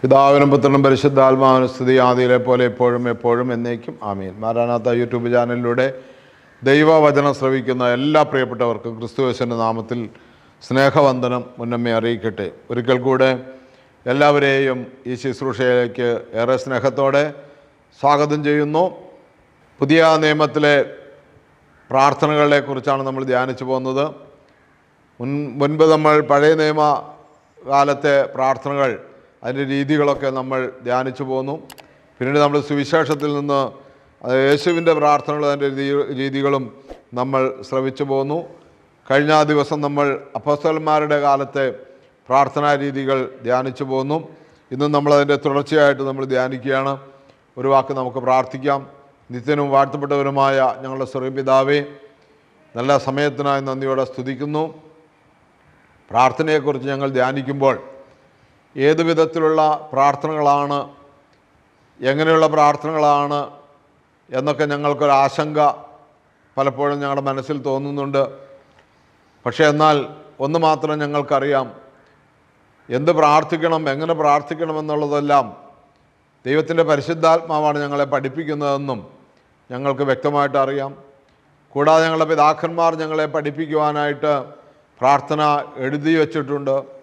പിതാവിനും പുത്രനും പരിശുദ്ധാത്മാവിനും സ്തുതി ആദിയിലെ പോലെ എപ്പോഴും എപ്പോഴും എന്നേക്കും ആമീൻ. മാരാനാത്ത യൂട്യൂബ് ചാനലിലൂടെ ദൈവവചനം ശ്രവിക്കുന്ന എല്ലാ പ്രിയപ്പെട്ടവർക്കും ക്രിസ്തുവേശന്റെ നാമത്തിൽ സ്നേഹവന്ദനം മുന്നമ്മേ അറിയിക്കട്ടെ. ഒരിക്കൽ കൂടെ എല്ലാവരെയും ഈ ശുശ്രൂഷയിലേക്ക് ഏറെ സ്നേഹത്തോടെ സ്വാഗതം ചെയ്യുന്നു. പുതിയ നിയമത്തിലെ പ്രാർത്ഥനകളെ കുറിച്ചാണ് നമ്മൾ ധ്യാനിച്ചു പോകുന്നത്. മുൻ മുൻപ് നമ്മൾ പഴയ നിയമ കാലത്തെ പ്രാർത്ഥനകൾ അതിന്റെ രീതികളൊക്കെ നമ്മൾ ധ്യാനിച്ചു പോന്നു. പിന്നീട് നമ്മൾ സുവിശേഷത്തിൽ നിന്ന് യേശുവിന്റെ പ്രാർത്ഥനകൾ അതിന്റെ രീതി- രീതികളും നമ്മൾ ശ്രവിച്ചു പോന്നു. കഴിഞ്ഞ ദിവസം നമ്മൾ അപ്പോസ്തലന്മാരുടെ കാലത്തെ പ്രാർത്ഥനാ രീതികൾ ധ്യാനിച്ചു പോന്നു. ഇന്നും നമ്മളതിന്റെ തുടർച്ചയായിട്ട് നമ്മൾ ധ്യാനിക്കുകയാണ്. ഒരു വാക്ക് നമുക്ക് പ്രാർത്ഥിക്കാം. നിത്യനും വാഴ്ത്തപ്പെട്ടവരുമായ ഞങ്ങളുടെ സ്വർഗപിതാവേ നല്ല സമയത്തിനായി നന്ദിയോടെ സ്തുതിക്കുന്നു. പ്രാർത്ഥനയെക്കുറിച്ച് ഞങ്ങൾ ധ്യാനിക്കുമ്പോൾ ഏത് വിധത്തിലുള്ള പ്രാർത്ഥനകളാണ് എങ്ങനെയുള്ള പ്രാർത്ഥനകളാണ് എന്നൊക്കെ ഞങ്ങൾക്കൊരു ആശങ്ക പലപ്പോഴും ഞങ്ങളുടെ മനസ്സിൽ തോന്നുന്നുണ്ട്. പക്ഷേ എന്നാൽ ഒന്ന് മാത്രം ഞങ്ങൾക്കറിയാം എന്ത് പ്രാർത്ഥിക്കണം എങ്ങനെ പ്രാർത്ഥിക്കണമെന്നുള്ളതെല്ലാം ദൈവത്തിന്റെ പരിശുദ്ധാത്മാവാണ് ഞങ്ങളെ പഠിപ്പിക്കുന്നതെന്നും ഞങ്ങൾക്ക് വ്യക്തമായിട്ട് അറിയാം. കൂടാതെ ഞങ്ങളുടെ പിതാക്കന്മാർ ഞങ്ങളെ പഠിപ്പിക്കുവാനായിട്ട് പ്രാർത്ഥന എഴുതി വച്ചിട്ടുണ്ട്.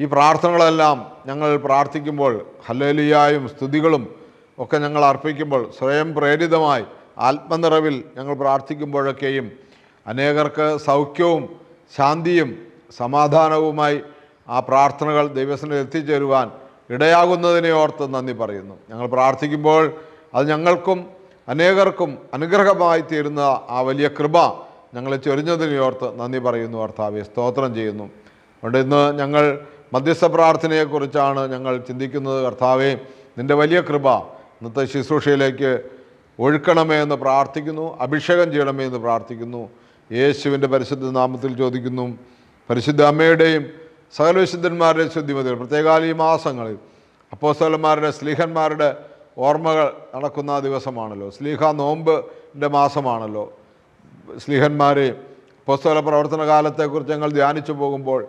ഈ പ്രാർത്ഥനകളെല്ലാം ഞങ്ങൾ പ്രാർത്ഥിക്കുമ്പോൾ ഹല്ലേലിയായും സ്തുതികളും ഒക്കെ ഞങ്ങൾ അർപ്പിക്കുമ്പോൾ സ്വയം പ്രേരിതമായി ആത്മനിറവിൽ ഞങ്ങൾ പ്രാർത്ഥിക്കുമ്പോഴൊക്കെയും അനേകർക്ക് സൗഖ്യവും ശാന്തിയും സമാധാനവുമായി ആ പ്രാർത്ഥനകൾ ദൈവത്തിന് എത്തിച്ചേരുവാൻ ഇടയാകുന്നതിനെ ഓർത്ത് നന്ദി പറയുന്നു. ഞങ്ങൾ പ്രാർത്ഥിക്കുമ്പോൾ അത് ഞങ്ങൾക്കും അനേകർക്കും അനുഗ്രഹമായി തീരുന്ന ആ വലിയ കൃപ ഞങ്ങളെ ചൊരിഞ്ഞതിനെ ഓർത്ത് നന്ദി പറയുന്നു കർത്താവെ സ്തോത്രം ചെയ്യുന്നു. അതുകൊണ്ട് ഇന്ന് ഞങ്ങൾ മധ്യസ്ഥ പ്രാർത്ഥനയെക്കുറിച്ചാണ് ഞങ്ങൾ ചിന്തിക്കുന്നത്. കർത്താവെ നിന്റെ വലിയ കൃപ ഇന്നത്തെ ശുശ്രൂഷയിലേക്ക് ഒഴുക്കണമേ എന്ന് പ്രാർത്ഥിക്കുന്നു. അഭിഷേകം ചെയ്യണമേ എന്ന് പ്രാർത്ഥിക്കുന്നു. യേശുവിന്റെ പരിശുദ്ധ നാമത്തിൽ ചോദിക്കുന്നു. പരിശുദ്ധ അമ്മയുടെയും സകല വിശുദ്ധന്മാരുടെയും ശുദ്ധിമതികൾ. പ്രത്യേകാല ഈ മാസങ്ങളിൽ അപ്പോസ്തലന്മാരുടെ സ്ലീഹന്മാരുടെ ഓർമ്മകൾ നടക്കുന്ന ദിവസമാണല്ലോ. സ്ലീഹ നോമ്പിന്റെ മാസമാണല്ലോ. സ്ലീഹന്മാരെ പുസ്തക പ്രവർത്തന കാലത്തെക്കുറിച്ച് ഞങ്ങൾ ധ്യാനിച്ചു പോകുമ്പോൾ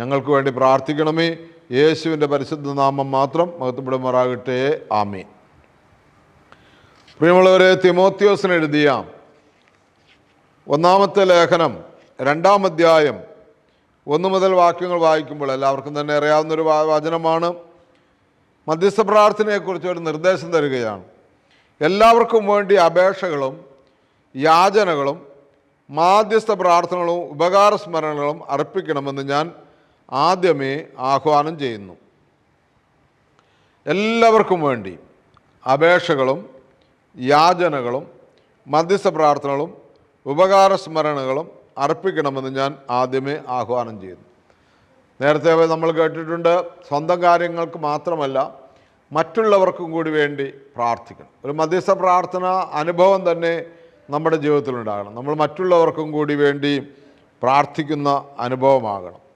ഞങ്ങൾക്ക് വേണ്ടി പ്രാർത്ഥിക്കണമേ. യേശുവിന്റെ പരിശുദ്ധ നാമം മാത്രം മഹത്വപ്പെടുമാറാകട്ടെ. ആമീൻ. പ്രിയമുള്ളവരെ തിമോത്യോസിന് എഴുതിയ ഒന്നാമത്തെ ലേഖനം രണ്ടാം അധ്യായം ഒന്ന് മുതൽ വാക്യങ്ങൾ വായിക്കുമ്പോൾ എല്ലാവർക്കും തന്നെ അറിയാവുന്നൊരു വചനമാണ്. മധ്യസ്ഥ പ്രാർത്ഥനയെക്കുറിച്ച് ഒരു നിർദ്ദേശം തരികയാണ്. എല്ലാവർക്കും വേണ്ടി അപേക്ഷകളും യാചനകളും മാധ്യസ്ഥ പ്രാർത്ഥനകളും ഉപകാര സ്മരണകളും അർപ്പിക്കണമെന്ന് ഞാൻ ആദ്യമേ ആഹ്വാനം ചെയ്യുന്നു. എല്ലാവർക്കും വേണ്ടി അപേക്ഷകളും യാചനകളും മധ്യസ്ഥ പ്രാർത്ഥനകളും ഉപകാര സ്മരണകളും അർപ്പിക്കണമെന്ന് ഞാൻ ആദ്യമേ ആഹ്വാനം ചെയ്യുന്നു. നേരത്തെ നമ്മൾ കേട്ടിട്ടുണ്ട്. സ്വന്തം കാര്യങ്ങൾക്ക് മാത്രമല്ല മറ്റുള്ളവർക്കും കൂടി വേണ്ടി പ്രാർത്ഥിക്കണം. ഒരു മധ്യസ്ഥ പ്രാർത്ഥന അനുഭവം തന്നെ നമ്മുടെ ജീവിതത്തിലുണ്ടാകണം. നമ്മൾ മറ്റുള്ളവർക്കും കൂടി വേണ്ടി പ്രാർത്ഥിക്കുന്ന അനുഭവമാകണം.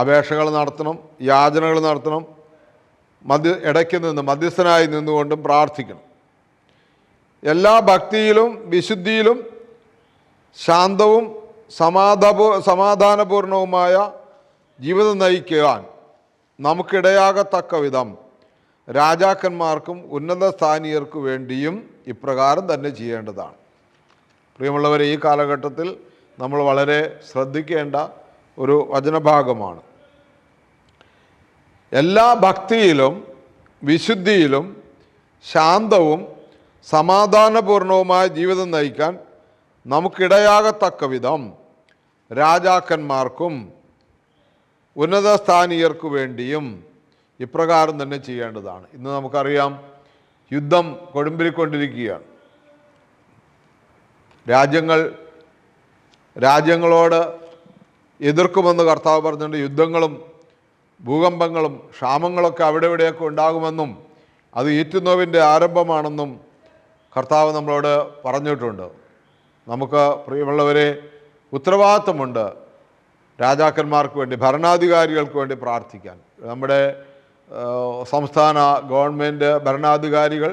അപേക്ഷകൾ നടത്തണം യാചനകൾ നടത്തണം മധ്യ ഇടയ്ക്ക് നിന്ന് മധ്യസ്ഥനായി നിന്നുകൊണ്ടും പ്രാർത്ഥിക്കണം. എല്ലാ ഭക്തിയിലും വിശുദ്ധിയിലും ശാന്തവും സമാധാപൂ സമാധാനപൂർണവുമായ ജീവിതം നയിക്കുവാൻ നമുക്കിടയാകത്തക്ക വിധം രാജാക്കന്മാർക്കും ഉന്നത സ്ഥാനീയർക്കു വേണ്ടിയും ഇപ്രകാരം തന്നെ ചെയ്യേണ്ടതാണ്. പ്രിയമുള്ളവരെ ഈ കാലഘട്ടത്തിൽ നമ്മൾ വളരെ ശ്രദ്ധിക്കേണ്ട ഒരു വചനഭാഗമാണ്. എല്ലാ ഭക്തിയിലും വിശുദ്ധിയിലും ശാന്തവും സമാധാനപൂർണവുമായ ജീവിതം നയിക്കാൻ നമുക്കിടയാകത്തക്ക വിധം രാജാക്കന്മാർക്കും ഉന്നത സ്ഥാനീയർക്കു വേണ്ടിയും ഇപ്രകാരം തന്നെ ചെയ്യേണ്ടതാണ്. ഇന്ന് നമുക്കറിയാം യുദ്ധം കൊടുമ്പിരിക്കൊണ്ടിരിക്കുകയാണ്. രാജ്യങ്ങൾ രാജ്യങ്ങളോട് എതിർക്കുമെന്ന് കർത്താവ് പറഞ്ഞിട്ടുണ്ട്. യുദ്ധങ്ങളും ഭൂകമ്പങ്ങളും ക്ഷാമങ്ങളൊക്കെ അവിടെ ഇവിടെയൊക്കെ ഉണ്ടാകുമെന്നും അത് ഈറ്റുനോവിന്റെ ആരംഭമാണെന്നും കർത്താവ് നമ്മളോട് പറഞ്ഞിട്ടുണ്ട്. നമുക്ക് പ്രിയമുള്ളവരെ ഉത്തരവാദിത്തമുണ്ട് രാജാക്കന്മാർക്ക് വേണ്ടി ഭരണാധികാരികൾക്ക് വേണ്ടി പ്രാർത്ഥിക്കാൻ. നമ്മുടെ സംസ്ഥാന ഗവൺമെന്റ് ഭരണാധികാരികൾ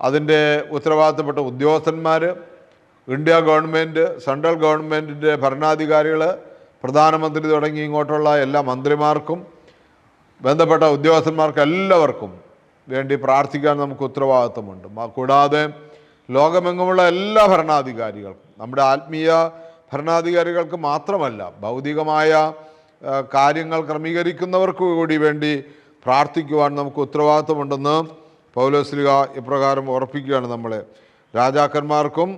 അതിന്റെ ഉത്തരവാദിത്തപ്പെട്ട ഉദ്യോഗസ്ഥന്മാർ ഇന്ത്യ ഗവൺമെന്റ് സെൻട്രൽ ഗവൺമെന്റിന്റെ ഭരണാധികാരികൾ പ്രധാനമന്ത്രി തുടങ്ങി ഇങ്ങോട്ടുള്ള എല്ലാ മന്ത്രിമാർക്കും ബന്ധപ്പെട്ട ഉദ്യോഗസ്ഥന്മാർക്ക് എല്ലാവർക്കും വേണ്ടി പ്രാർത്ഥിക്കാൻ നമുക്ക് ഉത്തരവാദിത്വമുണ്ട്. കൂടാതെ ലോകമെങ്ങുമുള്ള എല്ലാ ഭരണാധികാരികൾക്കും നമ്മുടെ ആത്മീയ ഭരണാധികാരികൾക്ക് മാത്രമല്ല ഭൗതികമായ കാര്യങ്ങൾ ക്രമീകരിക്കുന്നവർക്ക് കൂടി വേണ്ടി പ്രാർത്ഥിക്കുവാൻ നമുക്ക് ഉത്തരവാദിത്വമുണ്ടെന്ന് പൗലോസ്ലിക ഇപ്രകാരം ഉറപ്പിക്കുകയാണ് നമ്മളെ. രാജാക്കന്മാർക്കും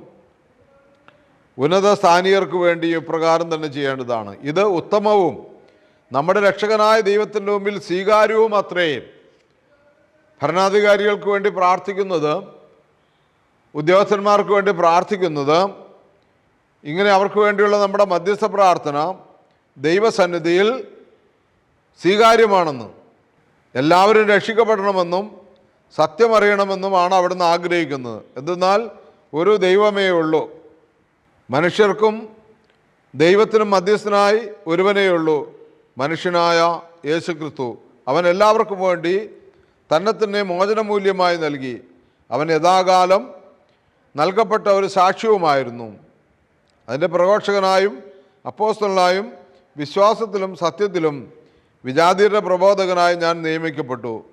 ഉന്നത സ്ഥാനീയർക്ക് വേണ്ടി ഇപ്രകാരം തന്നെ ചെയ്യേണ്ടതാണ്. ഇത് ഉത്തമവും നമ്മുടെ രക്ഷകനായ ദൈവത്തിന്റെ മുമ്പിൽ സ്വീകാര്യവും അത്രയും ഭരണാധികാരികൾക്ക് വേണ്ടി പ്രാർത്ഥിക്കുന്നത് ഉദ്യോഗസ്ഥന്മാർക്ക് വേണ്ടി പ്രാർത്ഥിക്കുന്നത് ഇങ്ങനെ അവർക്ക് വേണ്ടിയുള്ള നമ്മുടെ മധ്യസ്ഥ പ്രാർത്ഥന ദൈവസന്നിധിയിൽ സ്വീകാര്യമാണെന്നും എല്ലാവരും രക്ഷിക്കപ്പെടണമെന്നും സത്യമറിയണമെന്നുമാണ് അവിടുന്ന് ആഗ്രഹിക്കുന്നത്. എന്തെന്നാൽ ഒരു ദൈവമേ ഉള്ളൂ. മനുഷ്യർക്കും ദൈവത്തിനും മധ്യസ്ഥനായി ഒരുവനേ മനുഷ്യനായ യേശു ക്രിസ്തു അവൻ എല്ലാവർക്കും വേണ്ടി തന്നെ തന്നെ മോചനമൂല്യമായി നൽകി. അവൻ യഥാകാലം നൽകപ്പെട്ട ഒരു സാക്ഷ്യവുമായിരുന്നു. അതിന്റെ പ്രഘോഷകനായും അപ്പോസ്തലനായും വിശ്വാസത്തിലും സത്യത്തിലും വിജാതിയുടെ പ്രബോധകനായി ഞാൻ നിയമിക്കപ്പെട്ടു.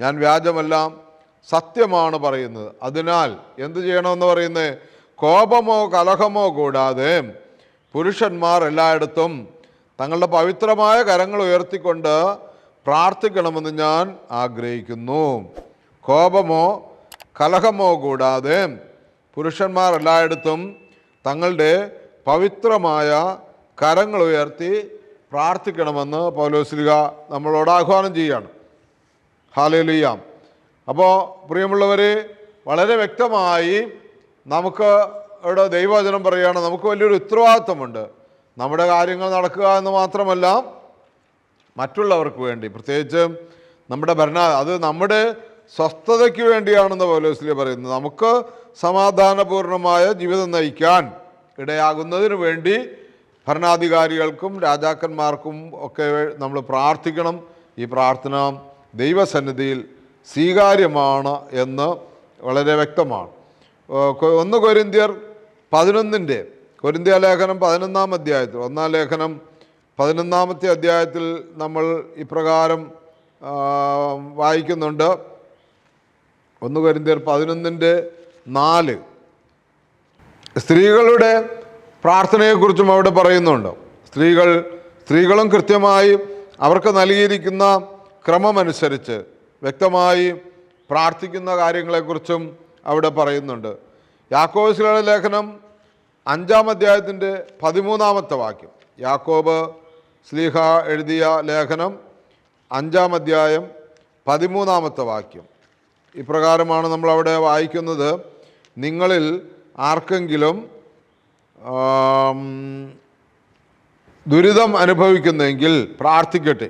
ഞാൻ വ്യാജമെല്ലാം സത്യമാണ് പറയുന്നത്. അതിനാൽ എന്ത് ചെയ്യണമെന്ന് പറയുന്നത് കോപമോ കലഹമോ കൂടാതെ പുരുഷന്മാർ എല്ലായിടത്തും തങ്ങളുടെ പവിത്രമായ കരങ്ങൾ ഉയർത്തിക്കൊണ്ട് പ്രാർത്ഥിക്കണമെന്ന് ഞാൻ ആഗ്രഹിക്കുന്നു. കോപമോ കലഹമോ കൂടാതെ പുരുഷന്മാർ എല്ലായിടത്തും തങ്ങളുടെ പവിത്രമായ കരങ്ങൾ ഉയർത്തി പ്രാർത്ഥിക്കണമെന്ന് പൗലോസ്ലിക നമ്മളോട് ആഹ്വാനം ചെയ്യുകയാണ്. ഹാലേലുയ്യാം അപ്പോൾ പ്രിയമുള്ളവർ വളരെ വ്യക്തമായി നമുക്ക് ഇവിടെ ദൈവവചനം പറയുകയാണ് നമുക്ക് വലിയൊരു ഉത്തരവാദിത്വമുണ്ട്. നമ്മുടെ കാര്യങ്ങൾ നടക്കുക എന്ന് മാത്രമല്ല മറ്റുള്ളവർക്ക് വേണ്ടി. പ്രത്യേകിച്ച് നമ്മുടെ ഭരണ അത് നമ്മുടെ സ്വസ്ഥതയ്ക്ക് വേണ്ടിയാണെന്ന് പൗലോസ്ലി പറയുന്നത് നമുക്ക് സമാധാനപൂർണമായ ജീവിതം നയിക്കാൻ ഇടയാകുന്നതിന് വേണ്ടി ഭരണാധികാരികൾക്കും രാജാക്കന്മാർക്കും ഒക്കെ നമ്മൾ പ്രാർത്ഥിക്കണം. ഈ പ്രാർത്ഥന ദൈവസന്നിധിയിൽ സ്വീകാര്യമാണ് എന്ന് വളരെ വ്യക്തമാണ്. ഒന്ന് കൊരിന്ത്യർ പതിനൊന്നിന്റെ കൊരിന്ത്യ ലേഖനം പതിനൊന്നാം അധ്യായത്തിൽ ഒന്നാം ലേഖനം പതിനൊന്നാമത്തെ അധ്യായത്തിൽ നമ്മൾ ഇപ്രകാരം വായിക്കുന്നുണ്ട്. ഒന്ന് കൊരിന്ത്യർ പതിനൊന്നിന്റെ നാല്. സ്ത്രീകളുടെ പ്രാർത്ഥനയെക്കുറിച്ചും അവിടെ പറയുന്നുണ്ട്. സ്ത്രീകൾ സ്ത്രീകളും കൃത്യമായി അവർക്ക് നൽകിയിരിക്കുന്ന ക്രമമനുസരിച്ച് വ്യക്തമായി പ്രാർത്ഥിക്കുന്ന കാര്യങ്ങളെക്കുറിച്ചും അവിടെ പറയുന്നുണ്ട്. യാക്കോബിസിലുള്ള ലേഖനം അഞ്ചാം അധ്യായത്തിന്റെ പതിമൂന്നാമത്തെ വാക്യം. യാക്കോബ് സ്ലീഹ എഴുതിയ ലേഖനം അഞ്ചാം അധ്യായം പതിമൂന്നാമത്തെ വാക്യം. ഇപ്രകാരമാണ് നമ്മളവിടെ വായിക്കുന്നത്. നിങ്ങളിൽ ആർക്കെങ്കിലും ദുരിതം അനുഭവിക്കുന്നെങ്കിൽ പ്രാർത്ഥിക്കട്ടെ.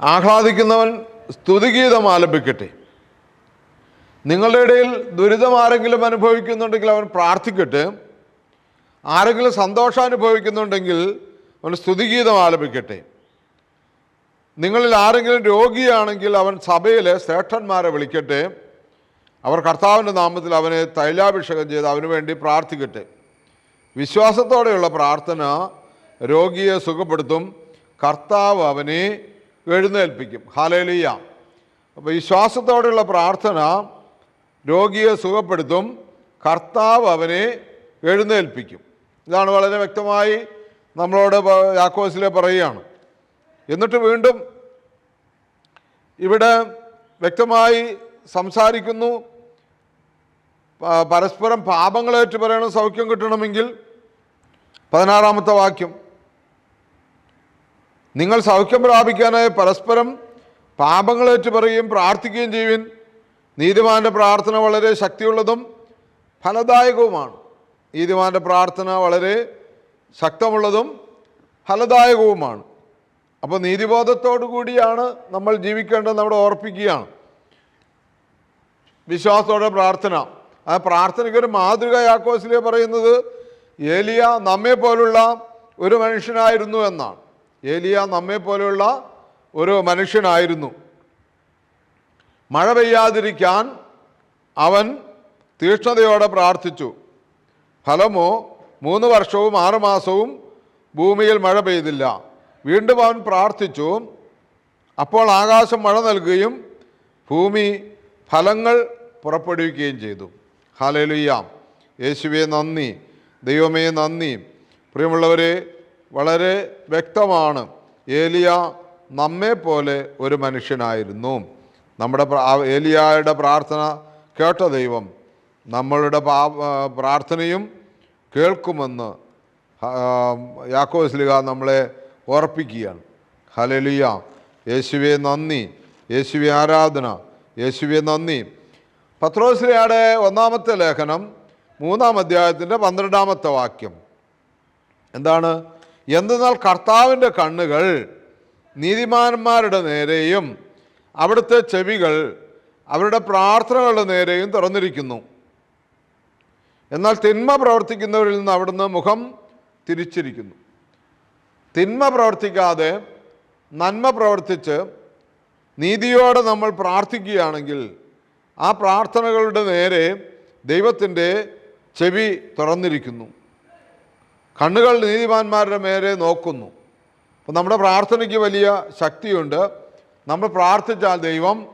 ആഹ്ലാദിക്കുന്നവൻ സ്തുതിഗീതം ആലപിക്കട്ടെ. നിങ്ങളുടെ ഇടയിൽ ദുരിതം ആരെങ്കിലും അനുഭവിക്കുന്നുണ്ടെങ്കിൽ അവൻ പ്രാർത്ഥിക്കട്ടെ. ആരെങ്കിലും സന്തോഷം അനുഭവിക്കുന്നുണ്ടെങ്കിൽ അവൻ സ്തുതിഗീതം ആലപിക്കട്ടെ. നിങ്ങളിൽ ആരെങ്കിലും രോഗിയാണെങ്കിൽ അവൻ സഭയിലെ ശ്രേഷ്ഠന്മാരെ വിളിക്കട്ടെ. അവർ കർത്താവിന്റെ നാമത്തിൽ അവനെ തൈലാഭിഷേകം ചെയ്ത് അവന് വേണ്ടി പ്രാർത്ഥിക്കട്ടെ. വിശ്വാസത്തോടെയുള്ള പ്രാർത്ഥന രോഗിയെ സുഖപ്പെടുത്തും. കർത്താവ് അവനെ എഴുന്നേൽപ്പിക്കും. ഹാലേലിയ അപ്പോൾ വിശ്വാസത്തോടെയുള്ള പ്രാർത്ഥന രോഗിയെ സുഖപ്പെടുത്തും കർത്താവ് അവനെ എഴുന്നേൽപ്പിക്കും. ഇതാണ് വളരെ വ്യക്തമായി നമ്മളോട് യാക്കോസിലെ പറയുകയാണ്. എന്നിട്ട് വീണ്ടും ഇവിടെ വ്യക്തമായി സംസാരിക്കുന്നു. പരസ്പരം പാപങ്ങളേറ്റ് പറയണം സൗഖ്യം കിട്ടണമെങ്കിൽ പതിനാറാമത്തെ വാക്യം. നിങ്ങൾ സൗഖ്യം പ്രാപിക്കാനായി പരസ്പരം പാപങ്ങളേറ്റ് പറയുകയും പ്രാർത്ഥിക്കുകയും ചെയ്യുവിൻ. നീതിമാന്റെ പ്രാർത്ഥന വളരെ ശക്തിയുള്ളതും ഫലദായകവുമാണ്. നീതിമാന്റെ പ്രാർത്ഥന വളരെ ശക്തമുള്ളതും ഫലദായകവുമാണ്. അപ്പോൾ നീതിബോധത്തോടു കൂടിയാണ് നമ്മൾ ജീവിക്കേണ്ടത് നമ്മുടെ ഓർപ്പിക്കുകയാണ്. വിശ്വാസത്തോടെ പ്രാർത്ഥന. ആ പ്രാർത്ഥനയ്ക്ക് ഒരു മാതൃക യാക്കോസിലെ പറയുന്നത് ഏലിയ നമ്മെ പോലുള്ള ഒരു മനുഷ്യനായിരുന്നു എന്നാണ്. ഏലിയ നമ്മെ പോലെയുള്ള ഒരു മനുഷ്യനായിരുന്നു. മഴ പെയ്യാതിരിക്കാൻ അവൻ തീക്ഷ്ണതയോടെ പ്രാർത്ഥിച്ചു. ഫലമോ മൂന്ന് വർഷവും ആറുമാസവും ഭൂമിയിൽ മഴ പെയ്തില്ല. വീണ്ടും അവൻ പ്രാർത്ഥിച്ചു. അപ്പോൾ ആകാശം മഴ നൽകുകയും ഭൂമി ഫലങ്ങൾ പുറപ്പെടുവിക്കുകയും ചെയ്തു. ഹാലലുയ്യാം യേശുവേ നന്ദി. ദൈവമേ നന്ദി. പ്രിയമുള്ളവരെ വളരെ വ്യക്തമാണ്. ഏലിയ നമ്മെ പോലെ ഒരു മനുഷ്യനായിരുന്നു. നമ്മുടെ ഏലിയായുടെ പ്രാർത്ഥന കേട്ട ദൈവം നമ്മളുടെ പാ- പ്രാർത്ഥനയും കേൾക്കുമെന്ന് യാക്കോസ്ലിക നമ്മളെ ഓർപ്പിക്കുകയാണ് ഹലലിയ യേശുവെ നന്ദി. യേശുവെ ആരാധന. യേശുവെ നന്ദി. പത്രോസ്ലിയുടെ ഒന്നാമത്തെ ലേഖനം മൂന്നാം അധ്യായത്തിന്റെ പന്ത്രണ്ടാമത്തെ വാക്യം. എന്താണ്? എന്തെന്നാൽ കർത്താവിന്റെ കണ്ണുകൾ നീതിമാന്മാരുടെ നേരെയും അവിടുത്തെ ചെവികൾ അവരുടെ പ്രാർത്ഥനകളുടെ നേരെയും തുറന്നിരിക്കുന്നു. എന്നാൽ തിന്മ പ്രവർത്തിക്കുന്നവരിൽ നിന്ന് അവിടുന്ന് മുഖം തിരിച്ചിരിക്കുന്നു. തിന്മ പ്രവർത്തിക്കാതെ നന്മ പ്രവർത്തിച്ച് നീതിയോടെ നമ്മൾ പ്രാർത്ഥിക്കുകയാണെങ്കിൽ ആ പ്രാർത്ഥനകളുടെ നേരെ ദൈവത്തിന്റെ ചെവി തുറന്നിരിക്കുന്നു. കണ്ണുകൾ നീതിമാന്മാരുടെ നേരെ നോക്കുന്നു. അപ്പം നമ്മുടെ പ്രാർത്ഥനയ്ക്ക് വലിയ ശക്തിയുണ്ട്. നമ്മൾ പ്രാർത്ഥിച്ചാൽ ദൈവം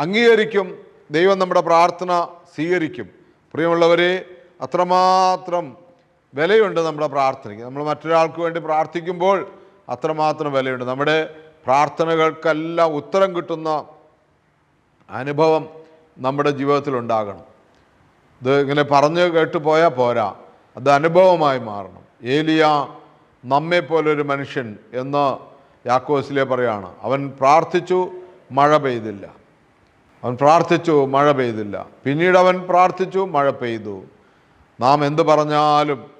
അംഗീകരിക്കും ദൈവം നമ്മുടെ പ്രാർത്ഥന സ്വീകരിക്കും. പ്രിയമുള്ളവരെ അത്രമാത്രം വിലയുണ്ട് നമ്മുടെ പ്രാർത്ഥനയ്ക്ക്. നമ്മൾ മറ്റൊരാൾക്ക് വേണ്ടി പ്രാർത്ഥിക്കുമ്പോൾ അത്രമാത്രം വിലയുണ്ട്. നമ്മുടെ പ്രാർത്ഥനകൾക്കെല്ലാം ഉത്തരം കിട്ടുന്ന അനുഭവം നമ്മുടെ ജീവിതത്തിൽ ഉണ്ടാകണം. ഇത് ഇങ്ങനെ പറഞ്ഞ് കേട്ട് പോയാൽ പോരാ. അത് അനുഭവമായി മാറണം. ഏലിയ നമ്മെപ്പോലൊരു മനുഷ്യൻ എന്ന് യാക്കോസിലെ പറയാണ് അവൻ പ്രാർത്ഥിച്ചു മഴ പെയ്തില്ല. അവൻ പ്രാർത്ഥിച്ചു മഴ പെയ്തില്ല. പിന്നീട് അവൻ പ്രാർത്ഥിച്ചു മഴ പെയ്തു. നാം എന്ത് പറഞ്ഞാലും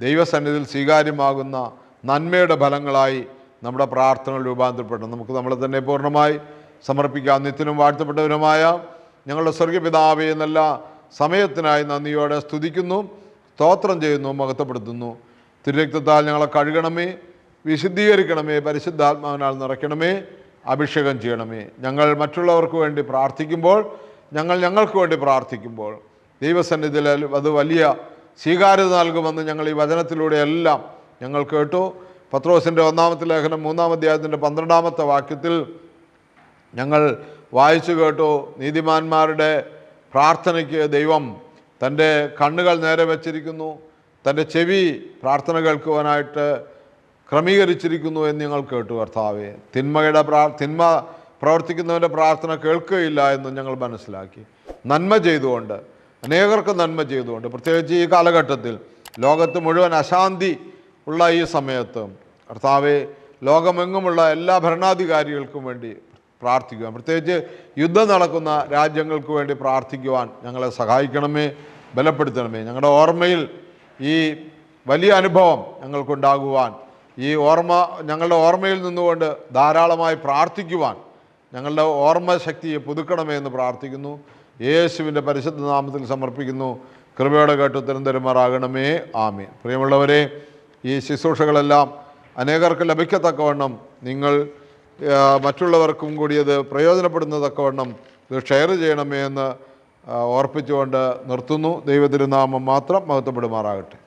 ദൈവസന്നിധിയിൽ സ്വീകാര്യമാകുന്ന നന്മയുടെ ഫലങ്ങളായി നമ്മുടെ പ്രാർത്ഥനകൾ രൂപാന്തരപ്പെട്ടു നമുക്ക് നമ്മളെ തന്നെ പൂർണമായി സമർപ്പിക്കാം. നിത്യനും വാഴ്ത്തപ്പെട്ടവനുമായ ഞങ്ങളുടെ സ്വർഗപിതാവെ എന്നല്ല സമയത്തിനായി നന്ദിയോടെ സ്തുതിക്കുന്നു സ്തോത്രം ചെയ്യുന്നു മഹത്വപ്പെടുത്തുന്നു. തിരുരക്തത്താൽ ഞങ്ങളെ കഴുകണമേ. വിശുദ്ധീകരിക്കണമേ പരിശുദ്ധാത്മാവിനാൽ നിറയ്ക്കണമേ അഭിഷേകം ചെയ്യണമേ. ഞങ്ങൾ മറ്റുള്ളവർക്ക് വേണ്ടി പ്രാർത്ഥിക്കുമ്പോൾ ഞങ്ങൾ ഞങ്ങൾക്ക് വേണ്ടി പ്രാർത്ഥിക്കുമ്പോൾ ദൈവസന്നിധിയിൽ അത് വലിയ സ്വീകാര്യത നൽകുമെന്ന് ഞങ്ങൾ ഈ വചനത്തിലൂടെ എല്ലാം ഞങ്ങൾ കേട്ടു. പത്രോസിന്റെ ഒന്നാമത്തെ ലേഖനം മൂന്നാം അധ്യായത്തിന്റെ പന്ത്രണ്ടാമത്തെ വാക്യത്തിൽ ഞങ്ങൾ വായിച്ചു കേട്ടു. നീതിമാന്മാരുടെ പ്രാർത്ഥനയ്ക്ക് ദൈവം തന്റെ കണ്ണുകൾ നേരെ വച്ചിരിക്കുന്നു. തന്റെ ചെവി പ്രാർത്ഥന കേൾക്കുവാനായിട്ട് ക്രമീകരിച്ചിരിക്കുന്നു എന്ന് ഞങ്ങൾ കേട്ടു കർത്താവെ. തിന്മയുടെ പ്രാ തിന്മ പ്രവർത്തിക്കുന്നവന്റെ പ്രാർത്ഥന കേൾക്കുകയില്ല എന്ന് ഞങ്ങൾ മനസ്സിലാക്കി. നന്മ ചെയ്തുകൊണ്ട് അനേകർക്ക് നന്മ ചെയ്തുകൊണ്ട് പ്രത്യേകിച്ച് ഈ കാലഘട്ടത്തിൽ ലോകത്ത് മുഴുവൻ അശാന്തി ഉള്ള ഈ സമയത്ത് കർത്താവെ ലോകമെങ്ങുമുള്ള എല്ലാ ഭരണാധികാരികൾക്കും വേണ്ടി പ്രാർത്ഥിക്കുവാൻ പ്രത്യേകിച്ച് യുദ്ധം നടക്കുന്ന രാജ്യങ്ങൾക്ക് വേണ്ടി പ്രാർത്ഥിക്കുവാൻ ഞങ്ങളെ സഹായിക്കണമേ ബലപ്പെടുത്തണമേ. ഞങ്ങളുടെ ഓർമ്മയിൽ ഈ വലിയ അനുഭവം ഞങ്ങൾക്കുണ്ടാകുവാൻ ഈ ഓർമ്മ ഞങ്ങളുടെ ഓർമ്മയിൽ നിന്നുകൊണ്ട് ധാരാളമായി പ്രാർത്ഥിക്കുവാൻ ഞങ്ങളുടെ ഓർമ്മ ശക്തിയെ പുതുക്കണമേ എന്ന് പ്രാർത്ഥിക്കുന്നു. യേശുവിന്റെ പരിശുദ്ധ നാമത്തിൽ സമർപ്പിക്കുന്നു. കൃപയുടെ കേട്ട് തിരുന്തരുമാറാകണമേ തരുമാറാകണമേ. ആമേ പ്രിയമുള്ളവരെ ഈ ശുശ്രൂഷകളെല്ലാം അനേകർക്ക് ലഭിക്കത്തക്കവണ്ണം നിങ്ങൾ മറ്റുള്ളവർക്കും കൂടി അത് പ്രയോജനപ്പെടുന്ന തക്കവണ്ണം ഇത് ഷെയർ ചെയ്യണമേ എന്ന് ഓർപ്പിച്ചുകൊണ്ട് നിർത്തുന്നു. ദൈവത്തിരുനാമം മാത്രം മഹത്വപ്പെടുമാറാകട്ടെ.